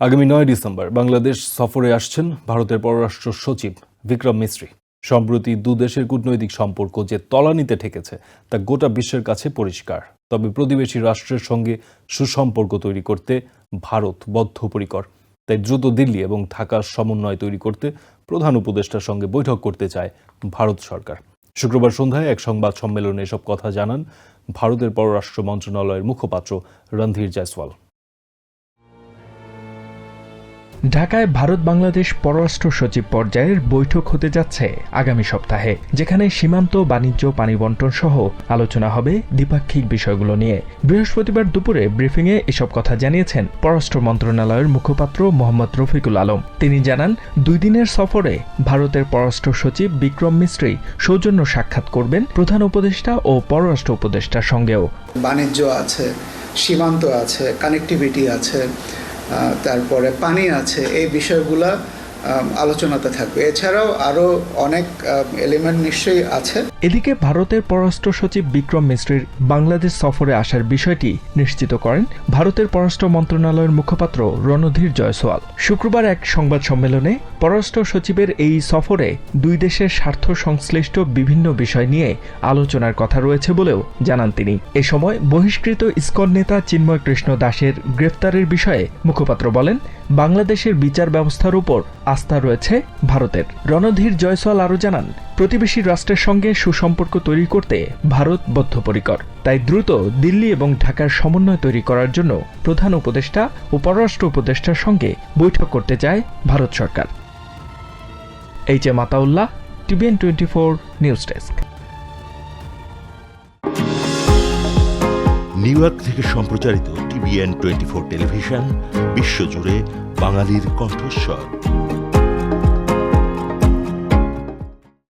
আগামী নয় ডিসেম্বর বাংলাদেশ সফরে আসছেন ভারতের পররাষ্ট্র সচিব বিক্রম মিস্ত্রি। সম্প্রতি দু দেশের কূটনৈতিক সম্পর্ক যে তলানিতে ঠেকেছে, তা গোটা বিশ্বের কাছে পরিষ্কার। তবে প্রতিবেশী রাষ্ট্রের সঙ্গে সুসম্পর্ক তৈরি করতে ভারত বদ্ধপরিকর। তাই দ্রুত দিল্লি এবং ঢাকার সমন্বয় তৈরি করতে প্রধান উপদেষ্টার সঙ্গে বৈঠক করতে চায় ভারত সরকার। শুক্রবার সন্ধ্যায় এক সংবাদ সম্মেলনে এসব কথা জানান ভারতের পররাষ্ট্র মন্ত্রণালয়ের মুখপাত্র রণধীর জয়সওয়াল। ঢাকায় ভারত বাংলাদেশ পররাষ্ট্র সচিব পর্যায়ের বৈঠক হতে যাচ্ছে আগামী সপ্তাহে, যেখানে সীমান্ত, বাণিজ্য, পানি বন্টন সহ আলোচনা হবে দ্বিপাক্ষিক বিষয়গুলো নিয়ে। বৃহস্পতিবার দুপুরে ব্রিফিংয়ে এসব কথা জানিয়েছেন পররাষ্ট্র মন্ত্রণালয়ের মুখপাত্র মোহাম্মদ রফিকুল আলম। তিনি জানান, দুই দিনের সফরে ভারতের পররাষ্ট্র সচিব বিক্রম মিস্ত্রি সৌজন্য সাক্ষাৎ করবেন প্রধান উপদেষ্টা ও পররাষ্ট্র উপদেষ্টার সঙ্গেও। বাণিজ্য আছে, সীমান্ত আছে কানেক্টিভিটি আছে তারপরে পানি আছে এই বিষয়গুলা আলোচনাতে থাকবে। এছাড়াও আরও অনেক এলিমেন্ট নিশ্চয়ই আছে। এদিকে ভারতের পররাষ্ট্র সচিব বিক্রম মিশ্রির বাংলাদেশ সফরে আসার বিষয়টি নিশ্চিত করেন ভারতের পররাষ্ট্র মন্ত্রণালয়ের মুখপাত্র রণধীর জয়সওয়াল। শুক্রবার এক সংবাদ সম্মেলনে পররাষ্ট্র সচিবের এই সফরে দুই দেশের স্বার্থ সংশ্লিষ্ট বিভিন্ন বিষয় নিয়ে আলোচনার কথা রয়েছে বলেও জানান তিনি। এ সময় বহিষ্কৃত ইসকন নেতা চিন্ময় কৃষ্ণ দাসের গ্রেফতারের বিষয়ে মুখপাত্র বলেন, বাংলাদেশের বিচার ব্যবস্থার উপর আস্থা রয়েছে ভারতের। রণধীর জয়সওয়াল আরও জানান, প্রতিবেশী রাষ্ট্রের সঙ্গে সুসম্পর্ক তৈরি করতে ভারত বদ্ধপরিকর। তাই দ্রুত দিল্লি এবং ঢাকার সমন্বয় তৈরি করার জন্য প্রধান উপদেষ্টা ও পররাষ্ট্র উপদেষ্টার সঙ্গে বৈঠক করতে চায় ভারত সরকার। H A Mataullah TVN twenty four news desk. New York থেকে সম্প্রচারিত টিভিএন টোয়েন্টি ফোর টেলিভিশন, বিশ্বজুড়ে বাঙালির কণ্ঠস্বর।